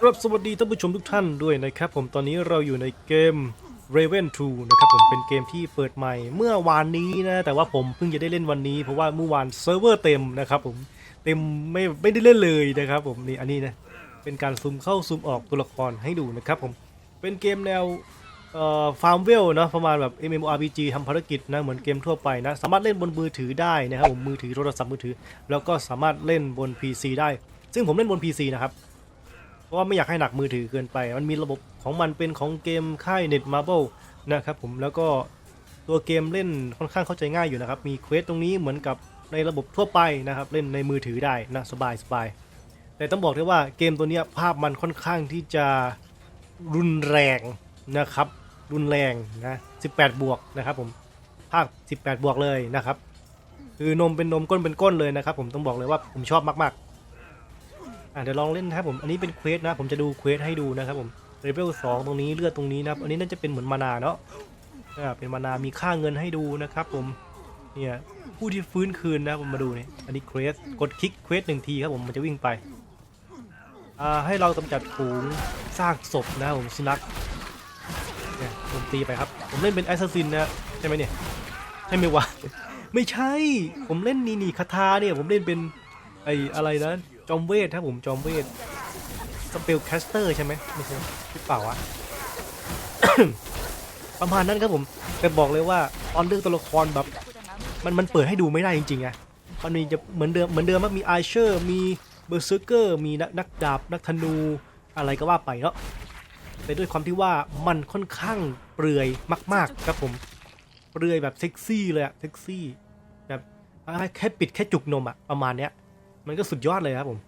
ครับสวัสดีท่านผู้ชมทุกท่านด้วยนะครับผมตอนนี้เราอยู่ในเกม Raven 2 นะครับผมเป็นเกมที่เปิดใหม่เมื่อวานนี้นะ แต่ว่าผมเพิ่งจะได้เล่นวันนี้ เพราะว่าเมื่อวานเซิร์ฟเวอร์เต็มนะครับผมเต็มไม่ไม่ได้เล่นเลยนะครับผมนี่อันนี้นะเป็นการซูมเข้าซูมออกตัวละครให้ดูนะครับผมเป็นเกมแนวเอ่อฟาร์มเวลเนาะประมาณแบบ MMORPG ทำภารกิจนะเหมือนเกมทั่วไปนะสามารถเล่นบนมือถือได้นะครับผมมือถือโทรศัพท์มือถือ แล้วก็สามารถเล่นบน PC ได้ ซึ่งผมเล่นบน PC นะครับ เพราะว่าไม่อยากให้หนักมือถือเกินไป มันมีระบบของมันเป็นของเกมค่าย Netmarble นะครับผมแล้วก็ตัวเกมเล่นค่อนข้างเข้าใจง่ายอยู่นะครับ มีเควสตรงนี้เหมือนกับในระบบทั่วไปนะครับเล่นในมือถือได้นะสบายสบายแต่ต้องบอกเลยว่าเกมตัวนี้ภาพมันค่อนข้างที่จะรุนแรงนะครับ รุนแรงนะ 18 บวกนะครับผมภาค 18 บวกเลยนะครับ คือนมเป็นนมก้นเป็นก้นเลยนะครับ ผมต้องบอกเลยว่าผมชอบมากๆ อะเดี๋ยวลองเล่นนะครับผม อันนี้เป็นเควสนะ ผมจะดูเควสให้ดูนะครับผมเลเวลสองตรงนี้เลือดตรงนี้นะครับ อันนี้น่าจะเป็นเหมือนมานาเนาะอ่าเป็นมานามีค่าเงินให้ดูนะครับผม เนี่ย ผู้ที่ฟื้นคืนนะผมมาดูนี่ อันนี้เควส กดคลิกเควสหนึ่งทีครับผม มันจะวิ่งไป อ่า ให้เรากำจัดฝูงซากศพนะผมสุนัขเนี่ยผมตีไปครับ ผมเล่นเป็นแอสซัสซินนะใช่ไหมเนี่ย ใช่ไหมวะ ไม่ใช่ ผมเล่นนี่นี่คาถาเนี่ย ผมเล่นเป็นไออะไรนะ จอมเวทครับผมจอมเวทสเปลแคสเตอร์ใช่ไหมไม่ใช่หรือเปล่าวะประมาณนั้นครับผมแต่บอกเลยว่าตอนเลือกตัวละครแบบมันมันเปิดให้ดูไม่ได้จริงๆอะมันมีจะเหมือนเดิมเหมือนเดิมว่ามีไอเชอร์มีเบอร์เซอร์เกอร์มีนักนักดาบนักธนูอะไรก็ว่าไปเนาะแต่ด้วยความที่ว่ามันค่อนข้างเปลือยมาก ๆ ครับผม เปลือยแบบเซ็กซี่เลยอะเซ็กซี่แบบแค่ปิดแค่จุกนมอะประมาณเนี้ย มันก็สุดยอดเลยครับผม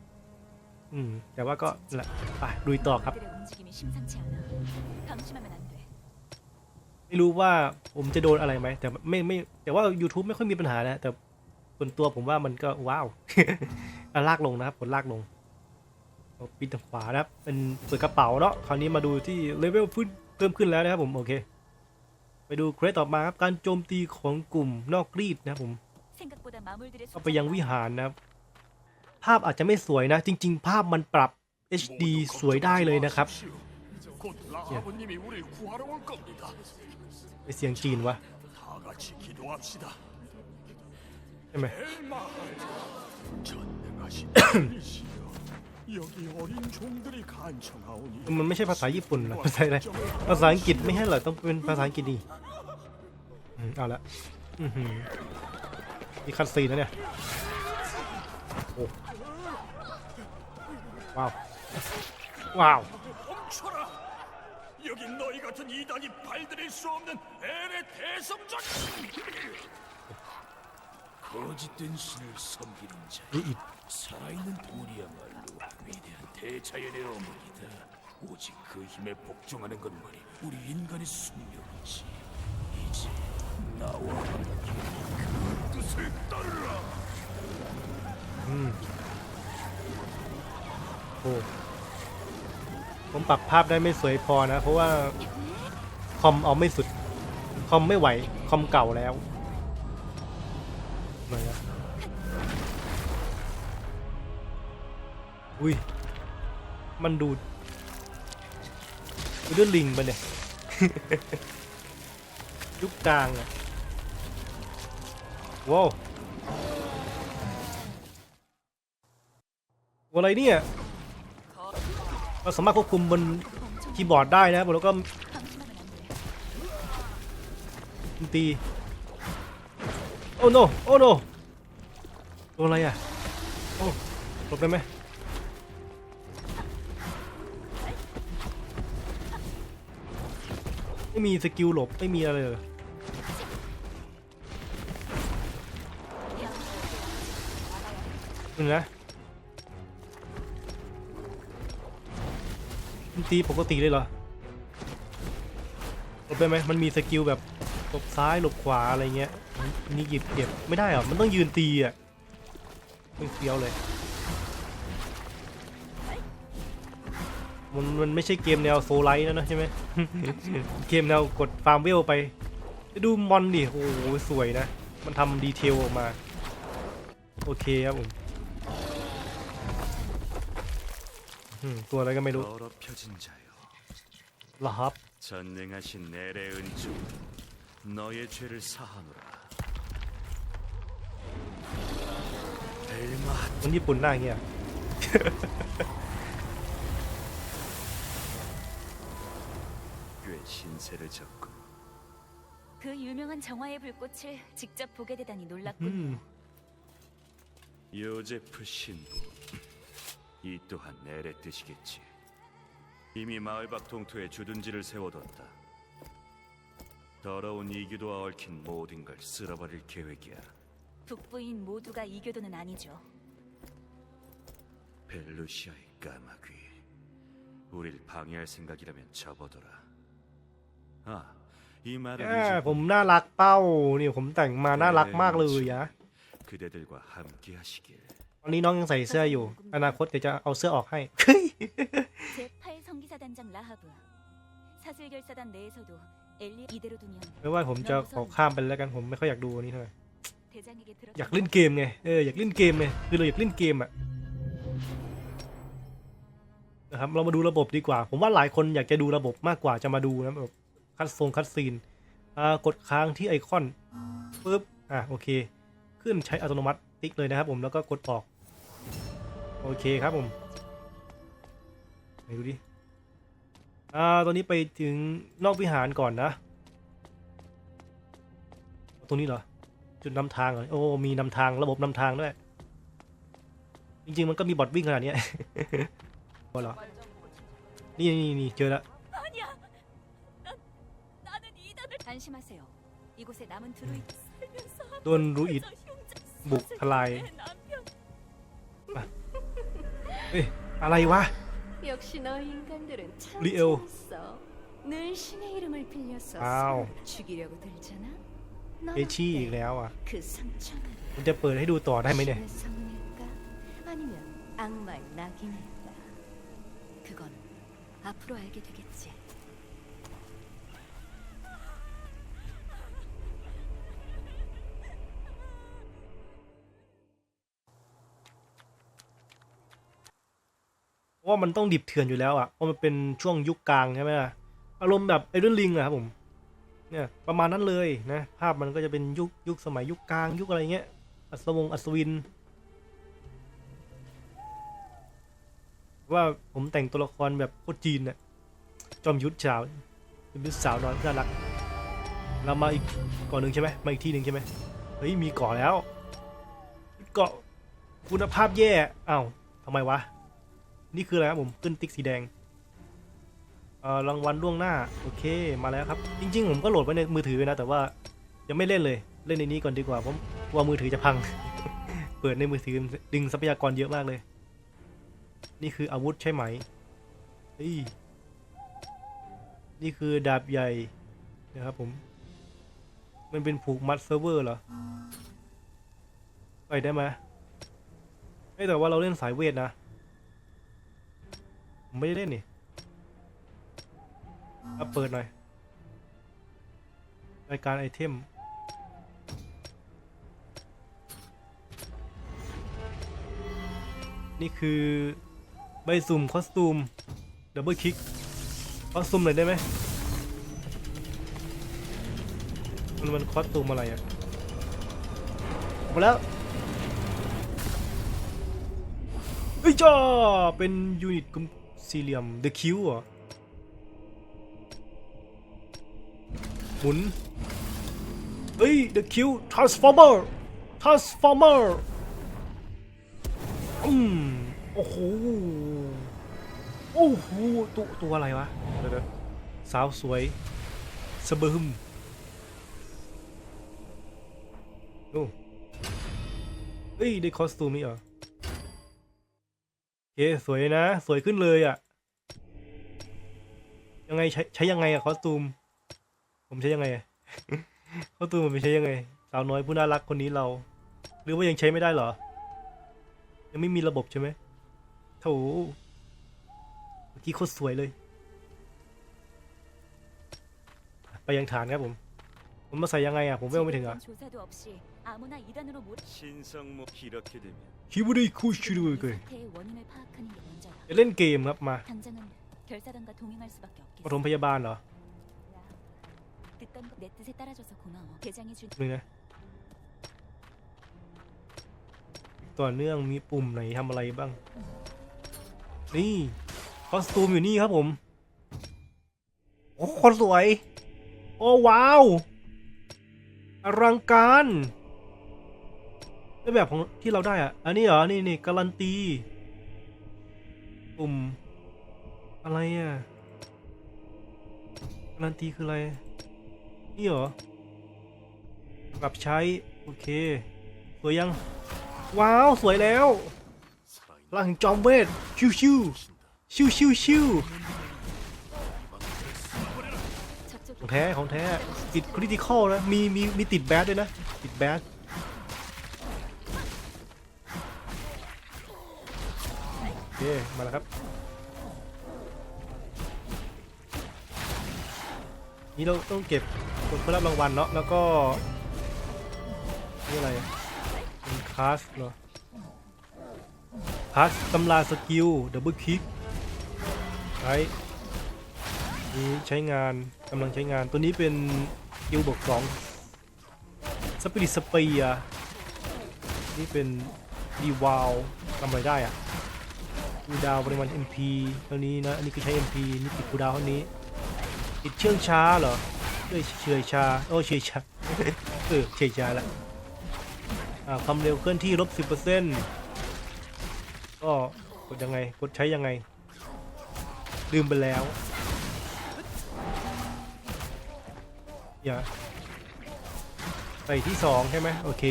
อืม แต่ว่าก็ไปดูต่อครับ ไม่รู้ว่าผมจะโดนอะไรไหม แต่ไม่ไม่ แต่ว่า YouTube ไม่ค่อยมีปัญหานะ แต่ส่วนตัวผมว่ามันก็ว้าวลากลงนะครับผลลากลงปิดทางขวานะครับเป็นเปิดกระเป๋าเนาะคราวนี้มาดูที่เลเวลเพิ่มขึ้นแล้วนะครับผมโอเค ไปดูเควสต่อมาครับการโจมตีของกลุ่มนอกกรีดนะครับผมก็ไปยังวิหารนะครับ ภาพอาจจะไม่สวยนะ จริง ๆ ภาพมันปรับ HD สวยได้เลยนะครับเปเสียงจีนวะใช่ไหมมันไม่ใช่ภาษาญี่ปุ่นหรอภาษาอะไรภาษาอังกฤษไม่ใช่เหรอต้องเป็นภาษาอังกฤษดีเอาละมีคัดซีนนะเนี่ยโอ้ 와우. 와우. 멈춰라. 여기 너희 같은 이단이 발들일 수 없는 엘의 대성전. 거짓된 신을 섬기는 자, 이- 이- 살아있는 우리야말로 위대한 대자연의 어머니다. 오직 그 힘에 복종하는 것만이 우리 인간의 숙명이지. 이제 나와 함께 그 뜻을 따르라. 음. โอ้ผมปรับภาพได้ไม่สวยพอนะ เพราะว่าคอมเอาไม่สุด คอมไม่ไหว คอมเก่าแล้วมาแล้วอุ้ย มันดูดดูด้วยลิงปะเนี่ย ยุคกลางอะว้าวอะไรเนี่ย เราสามารถควบคุมบนคีย์บอร์ดได้นะแล้วก็ตีโอ้โนโอ้โนโดนอะไรอะโอ้หลบได้ไหมไม่มีสกิลหลบไม่มีอะไรเลยนี่นะ ตีปกติเลยเหรอหลบได้ไหมมันมีสกิลแบบหลบซ้ายหลบขวาอะไรเงี้ยอันนี่หยิบเก็บไม่ได้เหรอ มันต้องยืนตีอะไม่เฟี้ยวเลย มันมันไม่ใช่เกมแนวโซลไลท์นะนะใช่ไหม เกมแนวกดฟาร์มเวลไปไป ดูมอนดิ โอ้โห สวยนะ มันทำดีเทลออกมา โอเคครับผม ตัวอะไรก็ไม่รู้ 더럽혀진 자여 เหรอครับ 전능하신 내래 은주 너의 죄를 사하노라 벨마 คนญี่ปุ่นหน้าอย่างเงี้ย 꽤 신세를 졌군 그 유명한 정화의 불꽃을 직접 보게 되다니 อื 놀랐군요. ม 요제프 신부 이 또한 내래 뜻이겠지 이미 마을 밖 동토에 주둔지를 세워뒀다 더러운 이규도와 얽힌 모든 걸 쓸어버릴 계획이야 북부인 모두가 이교도는 아니죠. 벨루시아의 까마귀 우릴 방해할 생각이라면 접어둬라 아, 이 말을 อ่า 이제 ผมน่ารักเป้านี่ผมแต่งมาน่ารักมากเลยอะ 그대들과 함께 하시길 ตอนนี้น้องยังใส่เสื้ออยู่ อนาคตเดี๋ยวจะเอาเสื้อออกให้ เฮ้ย 제8 성기사단장 라하브. 사슬결사단 내에서도 엘리 이대로 두면 ไม่ว่าผมจะขอข้ามไปแล้วกันผมไม่ค่อยอยากดูอันนี้เท่าไหร่ 대장에게 들어 อยากเล่นเกมไงเอออยากเล่นเกมไงคือเราอยากเล่นเกมอะนะครับเรามาดูระบบดีกว่า ผมว่าหลายคนอยากจะดูระบบมากกว่าจะมาดูนะแบบคัดทรงคัดซีนอ่ากดค้างที่ไอคอนปึ๊บอ่ะโอเค ขึ้นใช้อัตโนมัติ ติ๊กเลยนะครับผมแล้วก็กดออก โอเคครับผมไปดูดิอ่าตอนนี้ไปถึงนอกวิหารก่อนนะตรงนี้เหรอ จุดนำทางเหรอโอ้มีนำทางระบบนำทางด้วย จริงๆ มันก็มีบอดวิ่งขนาดนี้ก็เหรอนี่นี่นี่เจอแล้วโดนรูอิด บุกทลาย 내 남편 เอ้ย อะไรวะ 역시 너희 인간들은 참 리에오. 재밌어. 늘 신의 이름을 빌려서 아우. 사람을 죽이려고 들잖아. 넌 เอชี่อีก 어때? แล้วอ่ะ 그 상처는 มันจะเปิดให้ดูต่อได้ไหมเนี่ย 신의 성일까? 아니면 악마의 낙인일까? 그건 앞으로 알게 되겠지. ราะว่ามันต้องดิบเถื่อนอยู่แล้วอะเพราะมันเป็นช่วงยุคกลางใช่ไหมล่ะอารมณ์แบบไอรอนลิงอะครับผมเนี่ยประมาณนั้นเลยนะภาพมันก็จะเป็นยุคยุคสมัยยุคกลางยุคอะไรเงี้ยอัศวงศ์อัศวิน ว่าผมแต่งตัวละครแบบโคตรจีนน่ะจอมยุทธสาวจอมยุทธสาวน้อยน่ารัก เรามาอีกก่อนหนึ่งใช่ไหมมาอีกที่หนึ่งใช่ไหมเฮ้ยมีเกาะแล้วเกาะคุณภาพแย่อ้าวทำไมวะ นี่คืออะไรครับผมขึ้นติ๊กสีแดงเอ่อรางวัลล่วงหน้า โอเคมาแล้วครับ จริง ๆ ผมก็โหลดไว้ในมือถือไว้นะ แต่ว่ายังไม่เล่นเลยเล่นในนี้ก่อนดีกว่าเพราะว่ามือถือจะพัง เปิดในมือถือดึงทรัพยากรเยอะมากเลย นี่คืออาวุธใช่ไหมนี่คือดาบใหญ่นะครับผม มันเป็นผูกมัดเซิร์ฟเวอร์เหรอไปได้ไหมเอ้ยแต่ว่าเราเล่นสายเวทนะ ผมไม่ได้เล่นนี่เอาเปิดหน่อย รายการไอเทม นี่คือ ใบสุ่มคอสตูม ดับเบิลคลิก คอสตูมหน่อยได้ไหม มันมันคอสตูมอะไรอะหมดแล้วเฮ้ยจ้าเป็นยูนิตกลม สี่เหลี่ยม The Q เหรอ หมุน เฮ้ย The Q Transformer Transformer อืม โอ้โห โอ้โห ตัวตัวอะไรวะ เดี๋ยวๆสาวสวยสะบึมโอ้เฮ้ย ได้คอสตูมนี่เหรอโอ เคสวยนะ สวยขึ้นเลยอะ่ะ ยังไงใช้ใช้ยังไงอะคอสตูม ผมใช้ยังไงคอสตูมผมใช้ยังไง สาวน้อยผู้น่ารักคนนี้เรา หรือว่ายังใช้ไม่ได้เหรอ ยังไม่มีระบบใช่ไหมโถเมื่อกี้โคตรสวยเลย ไปยังฐานครับผม ผมมาใส่ยังไงอ่ะ ผมเวลไม่ถึงอ่ะ 조사도 없이 아무나 이단으로 몰 신성모 이렇게 되면 คิบุริคุชิรุเกย 사태의 원인을 파악하는 게 먼저야. จะเล่นเกมครับมา 당장은 결사단과 동행할 수밖에 ปฐม 없겠어. พยาบาลเหรอ 듣던 거 내 뜻에 따라줘서 고마워. 대장이 준 หนึ่งนะต่อเนื่องมีปุ่มไหนทำอะไรบ้าง นี่คอสตูมอยู่นี่ครับผม โอ้คนสวย โอ้ว้าว อลังการในแบบของที่เราได้อะอันนี้เหรอ นี่นี่การันตีปุ่มอะไรอะการันตีคืออะไร นี่เหรอปรับใช้ โอเค สวยยัง ว้าว สวยแล้วพลังจอมเวทชิวชิวชิวชิวชิว ของแท้ของแท้ติดคริติคอลนะมีมีมีติดแบดด้วยนะติดแบดโอเคมาแล้วครับนี่เราต้องเก็บกดเพื่อรับรางวัลเนาะแล้วก็นี่อะไรเป็นคลาสเหรอคลาสตำราสกิลดับเบิลคลิกใช้ นี้ใช้งานกำลังใช้งานตัวนี้เป็นกิลบวกสองสปิริตสเปียนี่เป็นดีวาวทำอะไรได้อะคูดาวปริมาณ MP เท่านี้นะ อันนี้คือใช้ MP นี่ติดคูดาวเท่านี้ ติดเชื่องช้าเหรอเอ้ยเฉยชา โอ้เฉยชาเออเฉยชาละอ่าความเร็วเคลื่อนที่ลบสิบเปอร์เซ็นต์ก็กดยังไง กดใช้ยังไง ลืมไปแล้ว ยาไปที่สองใช่ไหมโอเค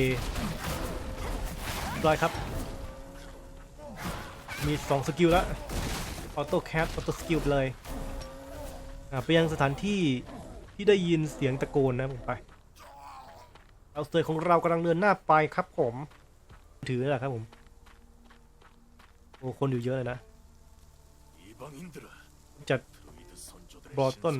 ร้อยครับ มีสองสกิลละออโต้แคปออโต้สกิลเลยไปยังสถานที่ที่ได้ยินเสียงตะโกนนะผมไปเอาเสือของเรากำลังเดินหน้าไปครับผม ถือแหละครับผม โอ้คนอยู่เยอะเลยนะ จัดบอต้น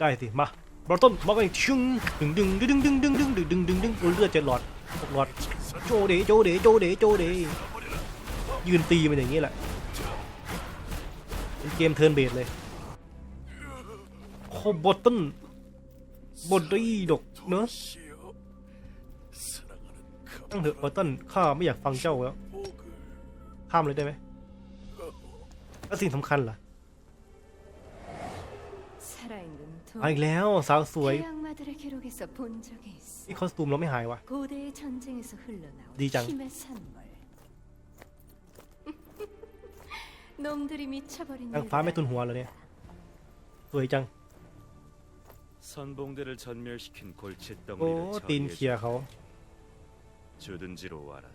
ได้สิ มาบอลต้นมาลกันอีกชึ้งดึงดึงดึงดึงดึงดึงดึงดึงดึงดึงโอ้เลือดเจ็ดหลอดหกหลอดโจเดโจเดโจเดโจเดยืนตีมันอย่างนี้แหละเป็นเกมเทิร์นเบสเลยโคบอลต้นบอลได้ดกเนอะตั้งเถอะบอลต้นข้าไม่อยากฟังเจ้าแล้วข้ามเลยได้ไหมแล้วสิ่งสำคัญล่ะ 살아있는 도 มาอีกแล้วสาวสวย 태양마들의 기록에서 본 적이 있어. นี่คอสตูมเราไม่หายวะ 고대의 전쟁에서 흘러나온 리장. 힘의 산물. 놈들이 미쳐버린 นางฟ้าไม่ทุนหัวเลยเนี่ย สวยจัง 선봉대를 전멸시킨 골칫 โอ้ 덩어리를 ตีนเคลีย 처리해 ร์เขา 주든지로 와라.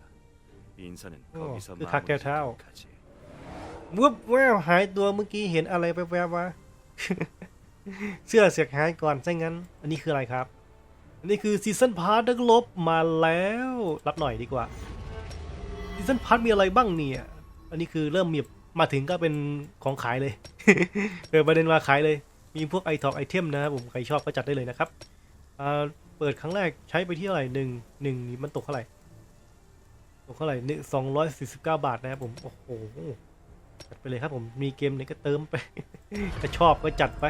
인사는 어, 거기서 그 마무리 각결 타오. 짓도록 하지. วุบแววหายตัวเมื่อกี้เห็นอะไรแวบๆวะ เสื้อเสียหายก่อนซะงั้น อันนี้คืออะไรครับ อันนี้คือซีซันพาร์ทนักลบมาแล้ว รับหน่อยดีกว่าซีซันพาร์ทมีอะไรบ้างเนี่ย อันนี้คือเริ่มมีมาถึงก็เป็นของขายเลยเปิดประเด็นมาขายเลย มีพวกไอทอกไอเทมนะครับผมใครชอบก็จัดได้เลยนะครับเปิดครั้งแรกใช้ไปที่เท่าไหร่หนึ่งหนึ่งนี่มันตกเท่าไหร่ตกเท่าไหร่หนึ่งสองร้อยสี่สิบเก้าบาทนะครับผม โอ้โห จัดไปเลยครับผมมีเกมไหนก็เติมไปถ้าชอบก็จัดไป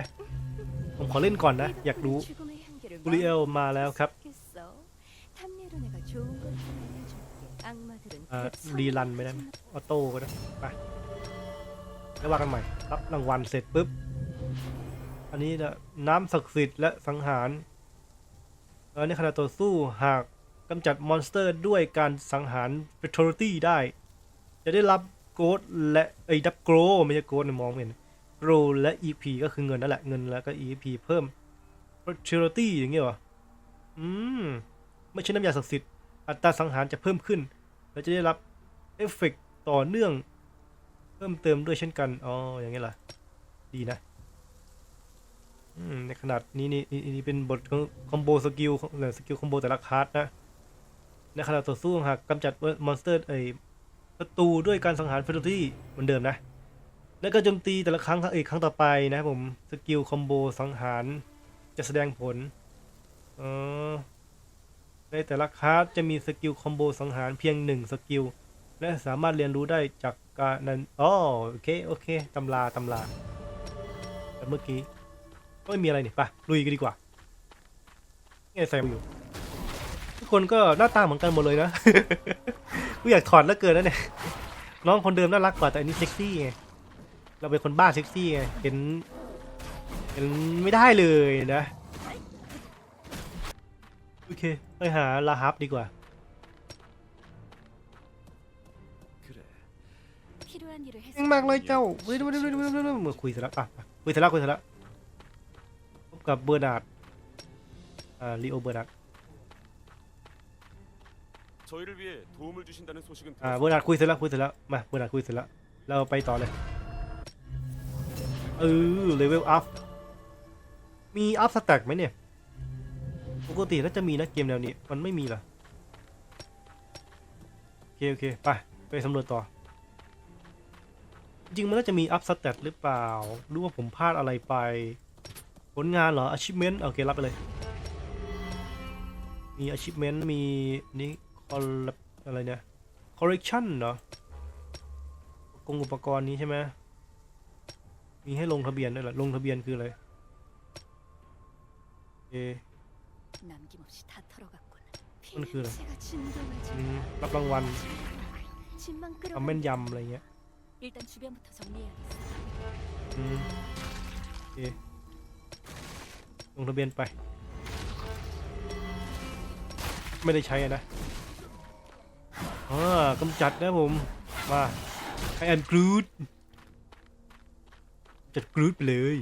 ผมขอเล่นก่อนนะ อยากรู้บริเอลมาแล้วครับรีลันไม่ได้ออโต้ก็ได้ไปแล้วว่ากันใหม่ รับรางวัลเสร็จปุ๊บ อันนี้น้ำศักดิ์สิทธิ์และสังหารแล้วในขณะต่อสู้หากกำจัดมอนสเตอร์ด้วยการสังหารเปโทรตี้ได้ จะได้รับ โกดและไอ้ดับโกรไม่ใช่โกดมองไม่เห็นโกรและ EP ก็คือเงินนั่นแหละเงินแล้วก็ EP เพิ่ม fatality อย่างเงี้ยเหรออืม ไม่ใช่น้ำยาศักดิ์สิทธิ์อัตราสังหารจะเพิ่มขึ้น และจะได้รับเอฟเฟกต์ต่อเนื่อง เพิ่มเติมด้วยเช่นกัน อ๋อ อย่างเงี้ยล่ะ ดีนะอืมในขนาดนี้นี่นี่นี่เป็นบทของคอมโบสกิลหรือสกิลคอมโบแต่ละคลาสนะ ในขณะต่อสู้หากกำจัดมอนสเตอร์ไอ ศัตรูด้วยการสังหารเฟร์ตี้เหมือนเดิมนะ แล้วก็โจมตีแต่ละครั้งเอกครั้งต่อไปนะครับผม สกิลคอมโบสังหารจะแสดงผลเออในแต่ละคลาสจะมีสกิลคอมโบสังหารเพียงหนึ่งสกิล และสามารถเรียนรู้ได้จากการนั้นอ๋อโอเค โอเค ตำราตำราแต่เมื่อกี้ก็ไม่มีอะไรนี่ไปลุยกันดีกว่าเนี่ยใส่มาอยู่ ทุกคนก็หน้าตาเหมือนกันหมดเลยนะ กูอยากถอดแล้วเกินแล้วเนี่ยน้องคนเดิมน่ารักกว่าแต่อันนี้เซ็กซี่ไงเราเป็นคนบ้าเซ็กซี่ไงเห็นเห็นไม่ได้เลยนะโอเคไปหาลาฮับดีกว่าเก่งมากเลยเจ้าเมื่อคุยเสร็จแล้วอะคุยเสร็จแล้วคุยเสร็จแล้วพบกับเบอร์นาร์ดอ่าลีโอเบอร์นาร์ด 저희를 위해 도움을 주신다는 소식은 อ่า 들었습니다. เบอร์นาร์ดคุยเสร็จแล้วคุยเสร็จแล้วมาเบอร์นาร์ดคุยเสร็จแล้วเราไปต่อเลยเออเลเวลอัพมีอัพสแต็กไหมเนี่ยปกติน่าจะมีนะเกมแนวนี้มันไม่มีเหรอโอเคโอเคไปไปสำรวจต่อ จริงๆมันน่าจะมีอัพสแตทหรือเปล่าหรือว่าผมพลาดอะไรไป ผลงานเหรอ achievement โอเครับไปเลย มี achievement มีนี่ collab อะไรเนี่ย collection เนาะกงอุปกรณ์นี้ใช่ไหมมีให้ลงทะเบียนด้วยเหรอลงทะเบียนคืออะไรเอมันคืออะไรรับรางวัลทำแม่นยำอะไรเงี้ยอืมเอลงทะเบียนไป ไม่ได้ใช้นะ อ่ากำจัดนะผม มาไอแอนกรูดจัดกรูดไปเลย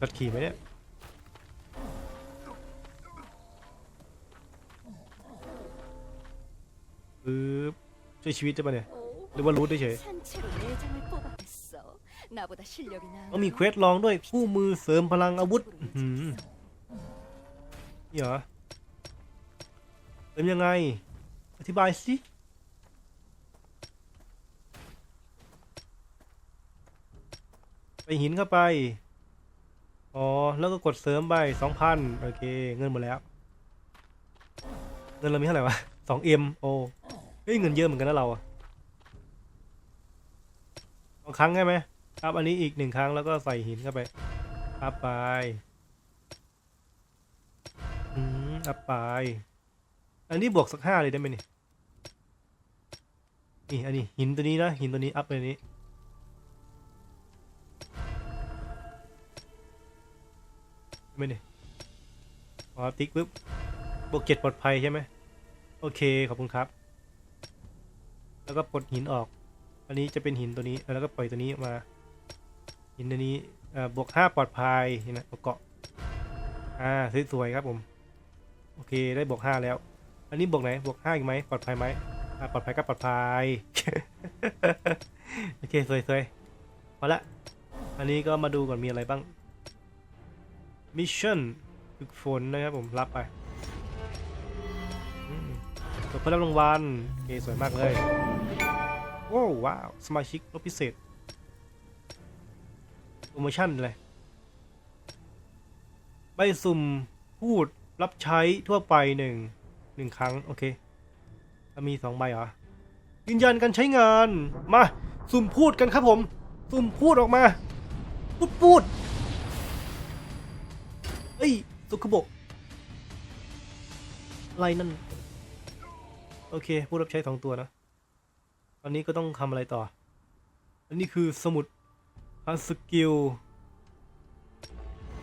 ตัดขี่ไหมเนี่ยปึ๊บช่วยชีวิตจะเปะเนี่ย หรือว่ารูดได้เฉยก็มีเควสลองด้วยคู่มือเสริมพลังอาวุธเหรอ เสริมยังไง อธิบายสิไปหินเข้าไป อ๋อ แล้วก็กดเสริมไปสองพันโอเค เงินหมดแล้ว เงินเรามีเท่าไหร่วะสองเอ็มโอเฮ้ย เงินเยอะเหมือนกันนะเราอะสองครั้งใช่ไหมอัพอันนี้อีกหนึ่งครั้งแล้วก็ใส่หินเข้าไปอัพไป อืมอัพไป อันนี้บวกสักห้าเลยได้ไหมนี่นี่อันนี้หินตัวนี้นะหินตัวนี้อัพไปนี้ได้ไหมนี่อ๋อติ๊กปุ๊บบวกเจ็ดปลอดภัยใช่ไหมโอเคขอบคุณครับ แล้วก็ปลดหินออก อันนี้จะเป็นหินตัวนี้แล้วก็ปล่อยตัวนี้ออกมา หินตัวนี้บวกห้าปลอดภัยนไหมเกาะอ่าสวยๆครับผม โอเคได้บวกห้าแล้ว อันนี้บวกไหนบวกห้าอีกไหมปลอดภัยไหมอ่าปลอดภัยก็ปลอดภัย โอเคสวยๆพอละ อันนี้ก็มาดูก่อนมีอะไรบ้าง มิชชั่นฝึกฝนนะครับผมรับไปอืมกดเพื่อรับรางวัลโอเคสวยมากเลยโอ้ว้าว สมาชิกลดพิเศษโปรโมชั่นเลย ใบสุ่มพูดรับใช้ทั่วไปหนึ่ง หนึ่งครั้ง โอเคมีสองใบเหรอ ยืนยันการใช้งาน มา สุ่มพูดกันครับผม สุ่มพูดออกมา พูดพูดเอ้ย สุขบะอะไรนั่น โอเคพูดรับใช้สองตัวนะ ตอนนี้ก็ต้องทำอะไรต่อ อันนี้คือสมุดพัสกิล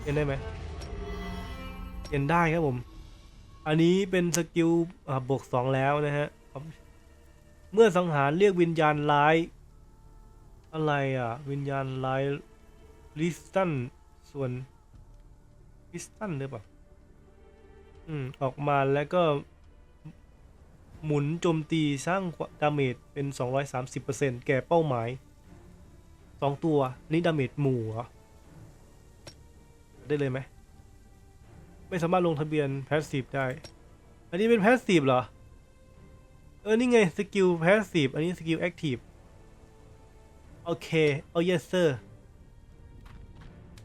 เรียนได้ไหมเรียนได้ครับผม อันนี้เป็นสกิลบวกสองแล้วนะฮะ เมื่อสังหารเรียกวิญญาณร้าย อะไรอะ วิญญาณร้ายลิสตันส่วนลิสตันหรือเปล่า อืม ออกมาแล้วก็ หมุนโจมตีสร้างดาเมจเป็น 230%แก่เป้าหมายสองตัว นี่ดาเมจหมู่เหรอ ได้เลยไหม ไม่สามารถลงทะเบียนแพสซีฟได้ อันนี้เป็นแพสซีฟเหรอ เออ นี่ไงสกิลแพสซีฟอันนี้สกิลแอคทีฟโอเค เอา yes sir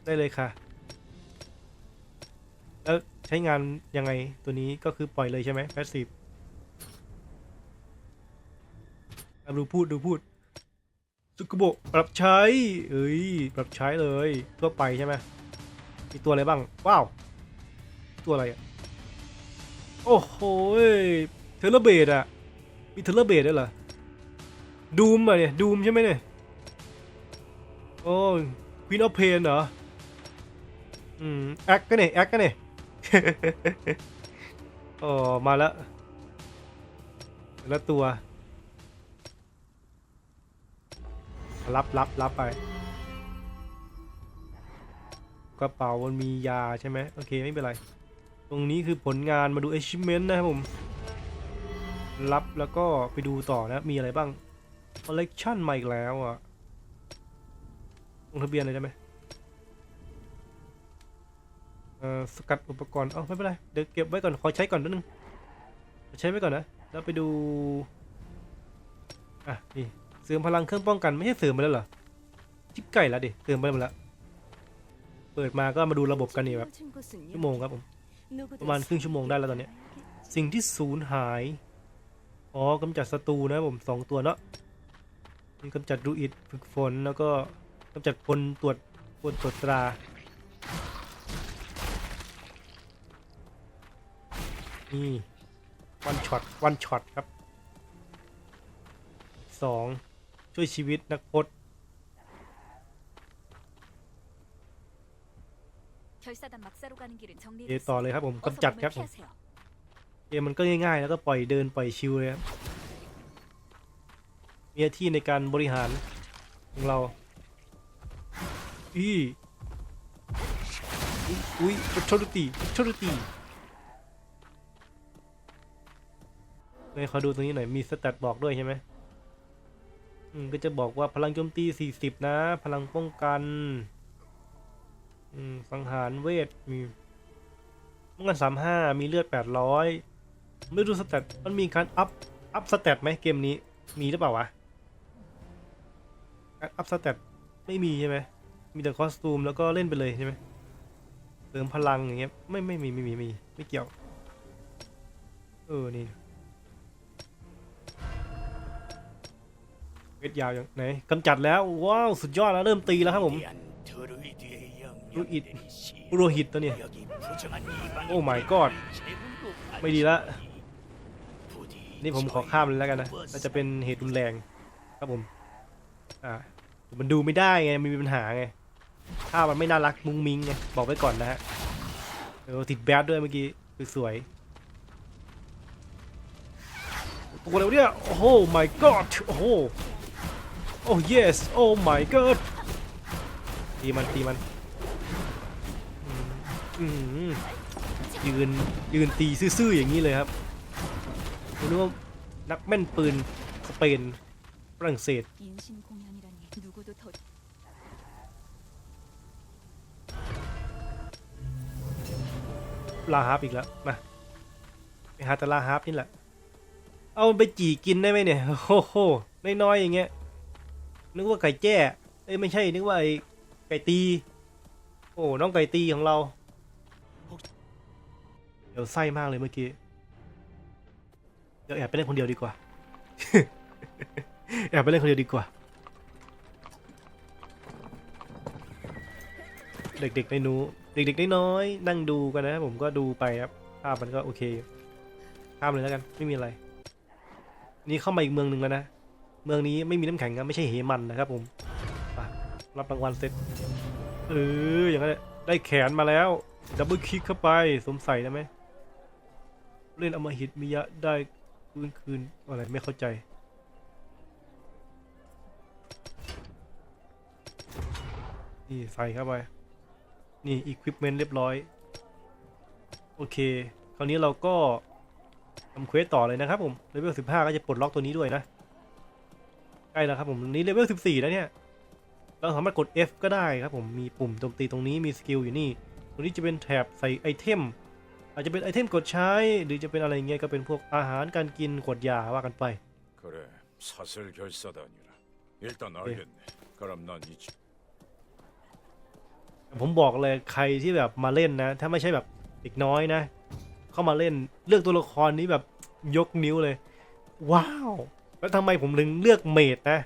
ได้เลยค่ะ แล้วใช้งานยังไงตัวนี้ก็คือปล่อยเลยใช่ไหมแพสซีฟดูพูดดูพูดสุกโบปรับใช้ เอ้ย ปรับใช้เลย ทั่วไปใช่ไหมมีตัวอะไรบ้าง ว้าว ตัวอะไรอะโอ้โหเทเลเบดอะมีเทเลเบดด้วยเหรอดูมอะเนี่ยดูมใช่ไหมเนี่ยโอ้ควีนออฟเพนเหรออืมแอคกันเนี่ยแอคกันเนี่ยอ๋อมาแล้วแต่ละตัว รับรับรับไป กระเป๋ามันมียาใช่ไหมโอเค ไม่เป็นไร ตรงนี้คือผลงานมาดู achievement นะครับผม รับแล้วก็ไปดูต่อนะ มีอะไรบ้าง collection ม่อีกแล้วอะลงทะเบียนเลยได้ไหมเอ่อสกัดอุปกรณ์ เอ้าไม่เป็นไร เดี๋ยวเก็บไว้ก่อน ขอใช้ก่อนนิดนึงใช้ไว้ก่อนนะ แล้วไปดู อะ นี่เสริมพลังเครื่องป้องกันไม่ใช่เสริมไปแล้วเหรอ ชิบไก่แล้วดิ เสริมไปหมดแล้ว เปิดมาก็มาดูระบบกันนี่แบบชั่วโมงครับผม ประมาณครึ่งชั่วโมงได้แล้วตอนเนี้ยสิ่งที่สูญหาย อ๋อกำจัดศัตรูนะผมสองตัวเนาะมีกำจัดดูอิดฝึกฝนแล้วก็กำจัดพลตรวจพลตรวจตรานี่วันช็อตวันช็อตครับสองช่วยชีวิตนักพจน์ 결사단 막사로 가는 길은 เอต่อเลยครับผม 어서 กำจัด 몸을 ครับผม 피하세요. เกมมันก็ง่ายๆ แล้วก็ปล่อยเดินปล่อยชิวเลยครับ มีหน้าที่ในการบริหารของเรา อีอุ๊ยอุ้ยอัชรุตีอัชรุตีเลยขอดูตรงนี้หน่อย มีสแตทบอกด้วยใช่ไหมอืม ก็จะบอกว่าพลังโจมตี 40 นะ พลังป้องกัน อืมสังหารเวทมีป้องกันสามห้ามีเลือดแปดร้อยไม่รู้สแตทมันมีการอัพอัพสแตทไหมเกมนี้ มีหรือเปล่าวะการอัพสแตทไม่มีใช่ไหมมีแต่คอสตูมแล้วก็เล่นไปเลยใช่ไหมเสริมพลังอย่างเงี้ยไม่ไม่มีไม่มีไม่มีไม่เกี่ยว เออนี่เวทยาวอย่างไหนกำจัดแล้ว ว้าว สุดยอดแล้ว เริ่มตีแล้วครับผม รูอิดปุโรหิตตัวเนี่ยโอ้ my god ไม่ดีละนี่ผมขอข้ามเลยแล้วกันนะมันจะเป็นเหตุรุนแรงครับผมอ่ามันดูไม่ได้ไงมันมีปัญหาไงภาพมันไม่น่ารักมุ้งมิ้งไงบอกไว้ก่อนนะฮะเออติดแบดด้วยเมื่อกี้คือสวยตัวอะไรวะเนี่ยโอ้โห my god โอ้โหโอ้ yes โอ้ my god ตีมันตีมันอืม ยืนยืนตีซื่อๆอย่างนี้เลยครับไม่รู้ว่านักแม่นปืนสเปนฝรั่งเศสลาฮับอีกแล้วมาไปหาตลาฮับนี่แหละ เอาไปจี่กินได้ไหมเนี่ยโอ้โหน้อยๆอย่างเงี้ยนึกว่าไก่แจ้เอ้ยไม่ใช่นึกว่าไก่ตี โอ้น้องไก่ตีของเรา เดี๋ยวไส้มากเลยเมื่อกี้ เดี๋ยวแอบไปเล่นคนเดียวดีกว่า แอบไปเล่นคนเดียวดีกว่า เด็กๆในนู้เด็กๆน้อยๆนั่งดูกันนะผมก็ดูไปครับภาพมันก็โอเคข้ามเลยแล้วกันไม่มีอะไร นี่เข้ามาอีกเมืองหนึ่งแล้วนะ เมืองนี้ไม่มีน้ำแข็งครับไม่ใช่เหมันนะครับผมรับรางวัลเสร็จเอออย่างนั้นได้แขนมาแล้วดับเบิลคลิกเข้าไปสวมใส่ได้ไหม เล่นอมหิตมิยะได้คืนคืนอะไรไม่เข้าใจ นี่ใส่เข้าไป นี่อีควิปเมนต์เรียบร้อย โอเค คราวนี้เราก็ทำเควสต่อเลยนะครับผมเลเวล15ก็จะปลดล็อกตัวนี้ด้วยนะ ใกล้แล้วครับผมนี้เลเวล14แล้วเนี่ยเราสามารถกด F ก็ได้ครับผมมีปุ่มโจมตีตรงนี้มีสกิลอยู่นี่ตรงนี้จะเป็นแถบใส่ไอเทม อาจจะเป็นไอเทมกดใช้ หรือจะเป็นอะไรเงี้ยก็เป็นพวกอาหารการกินขวดยาว่ากันไป 그래 사슬 결사단이라 일단 알겠네 그럼 난 이제 ผมบอกเลยใครที่แบบมาเล่นนะ ถ้าไม่ใช่แบบ เด็กน้อยนะ เข้ามาเล่นเลือกตัวละครนี้แบบยกนิ้วเลย ว้าว แล้วทำไมผมถึงเลือกเมดนะ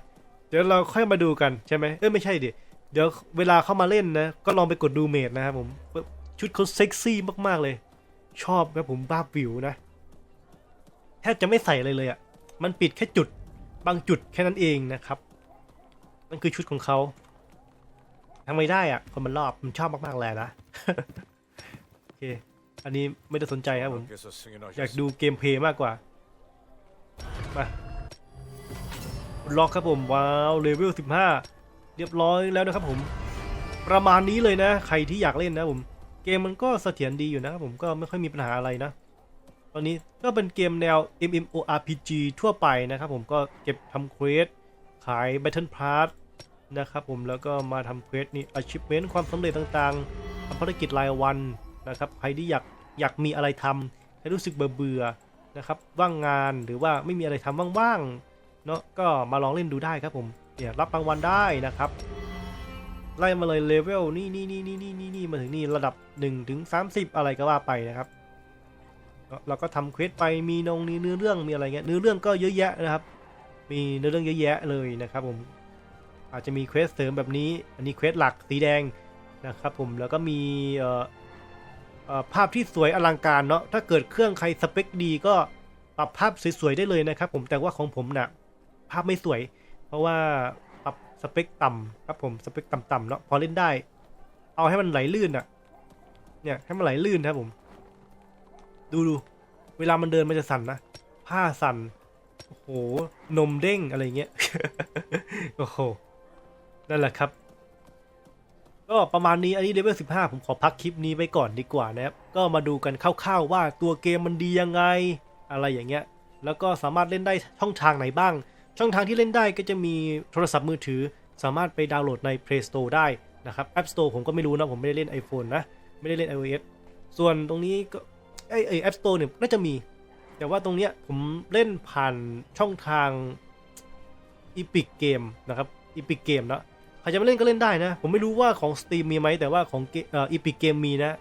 เดี๋ยวเราค่อยมาดูกันใช่ไหมเอ้ยไม่ใช่ดิ เดี๋ยวเวลาเข้ามาเล่นนะ ก็ลองไปกดดูเมดนะครับผม ชุดเขาเซ็กซี่มากๆเลย ชอบนบผมบ้าวิวนะแทบจะไม่ใส่อะไรเลยอะ่ะ มันปิดแค่จุดบางจุดแค่นั้นเองนะครับ มันคือชุดของเขาทำไมได้อะ่ะ คนมันรอบมันชอบมากๆแล้วนะ โอเค อันนี้ไม่ได้สนใจครับผม อยากดูเกมเพย์มากกว่า มาล็อกครับผม ว้าวเลเวล15 เรียบร้อยแล้วนะครับผม ประมาณนี้เลยนะ ใครที่อยากเล่นนะผม เกมมันก็เสถียรดีอยู่นะครับผมก็ไม่ค่อยมีปัญหาอะไรนะ ตอนนี้ก็เป็นเกมแนว MMORPG ทั่วไปนะครับผมก็เก็บทำเควสขาย Battle Pass นะครับผมแล้วก็มาทำเควสนี่ Achievement ความสำเร็จต่างๆทำภารกิจรายวันนะครับใครที่อยากอยากมีอะไรทำให้รู้สึกเบื่อเบื่อนะครับว่างงานหรือว่าไม่มีอะไรทำว่างๆเนาะก็มาลองเล่นดูได้ครับผมเนี่ยรับรางวัลได้นะครับ ไล่มาเลยเลเวลนี่นี่นี่นี่นี่นี่นี่มาถึงนี่ระดับ1ถึง30 อะไรก็ว่าไปนะครับ เราก็ทำเควสไปมีนงมีเนื้อเรื่องมีอะไรเงี้ยเนื้อเรื่องก็เยอะแยะนะครับ มีเนื้อเรื่องเยอะแยะเลยนะครับผมอาจจะมีเควสเสริมแบบนี้ อันนี้เควสหลักสีแดงนะครับผมแล้วก็มีเอ่อภาพที่สวยอลังการเนาะถ้าเกิดเครื่องใครสเปคดีก็ปรับภาพสวยๆได้เลยนะครับ ผมแต่ว่าของผมนะ่ะภาพไม่สวย เพราะว่า สเปคต่ำครับผมสเปคต่ำๆเนาะพอเล่นได้ เอาให้มันไหลลื่นอะเนี่ยให้มันไหลลื่นครับผม ดูดูเวลามันเดินมันจะสั่นนะผ้าสั่นโอ้โหนมเด้งอะไรเงี้ยโอ้โหนั่นแหละครับ ก็ประมาณนี้อันนี้เลเวล15ผมขอพักคลิปนี้ไปก่อนดีกว่านะครับ ก็มาดูกันคร่าวๆว่าตัวเกมมันดียังไง อะไรอย่างเงี้ย แล้วก็สามารถเล่นได้ช่องทางไหนบ้าง ช่องทางที่เล่นได้ก็จะมีโทรศัพท์มือถือ สามารถไปดาวน์โหลดใน Play Store ได้นะครับ App Store ผมก็ไม่รู้นะ ผมไม่ได้เล่น iPhone นะ ไม่ได้เล่น iOS ส่วนตรงนี้ก็ไอไอ App Store เนี่ยน่าจะมี แต่ว่าตรงเนี้ยผมเล่นผ่านช่องทาง Epic Game นะครับ Epic Game นะใครจะมาเล่นก็เล่นได้นะ ผมไม่รู้ว่าของ Steam มีไหมแต่ว่าของเกเอ่อ Epic Game มีนะ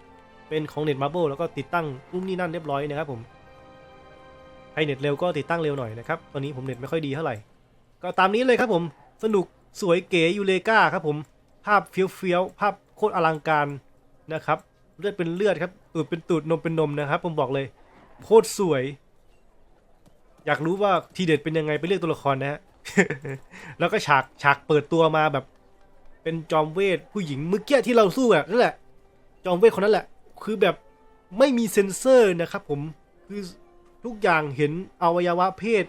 เป็นของ Netmarble แล้วก็ติดตั้งรุ่นนี่นั่นเรียบร้อยนะครับผมใครเน็ตเร็วก็ติดตั้งเร็วหน่อยนะครับ ตอนนี้ผมเน็ตไม่ค่อยดีเท่าไหร่ ก็ตามนี้เลยครับผมสนุกสวยเก๋ยูเลกาครับผมภาพเฟี้ยวๆภาพโคตรอลังการนะครับเลือดเป็นเลือดครับตูดเป็นตูดนมเป็นนมนะครับ ผมบอกเลยโคตรสวย อยากรู้ว่าทีเด็ดเป็นยังไงไปเลือกตัวละครนะฮะแล้วก็ฉากฉากเปิดตัวมาแบบ เป็นจอมเวทผู้หญิงเมื่อกี้ที่เราสู้อะนั่นแหละ จอมเวทคนนั้นแหละ คือแบบไม่มีเซ็นเซอร์นะครับ ผมคือทุกอย่างเห็นอวัยวะเพศ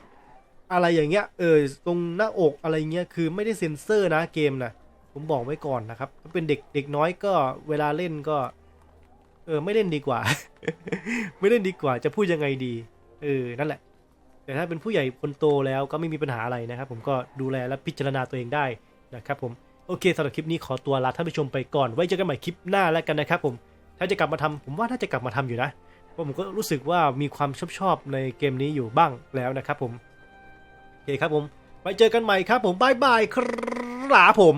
อะไรอย่างเงี้ยเออตรงหน้าอกอะไรเงี้ยคือไม่ได้เซ็นเซอร์นะเกมนะผมบอกไว้ก่อนนะครับถ้าเป็นเด็กเด็กน้อยก็เวลาเล่นก็ เออไม่เล่นดีกว่า ไม่เล่นดีกว่าจะพูดยังไงดีเออนั่นแหละ แต่ถ้าเป็นผู้ใหญ่คนโตแล้วก็ไม่มีปัญหาอะไรนะครับ ผมก็ดูแลและพิจารณาตัวเองได้นะครับผมโอเคสำหรับคลิปนี้ขอตัวลาท่านผู้ชมไปก่อน ไว้เจอกันใหม่คลิปหน้าแล้วกันนะครับผมถ้าจะกลับมาทำผมว่าน่าจะกลับมาทำอยู่นะเพราะผมก็รู้สึกว่ามีความชอบชอบในเกมนี้อยู่บ้างแล้วนะครับผม โอเคครับผม ไปเจอกันใหม่ครับผมบายบายครับผม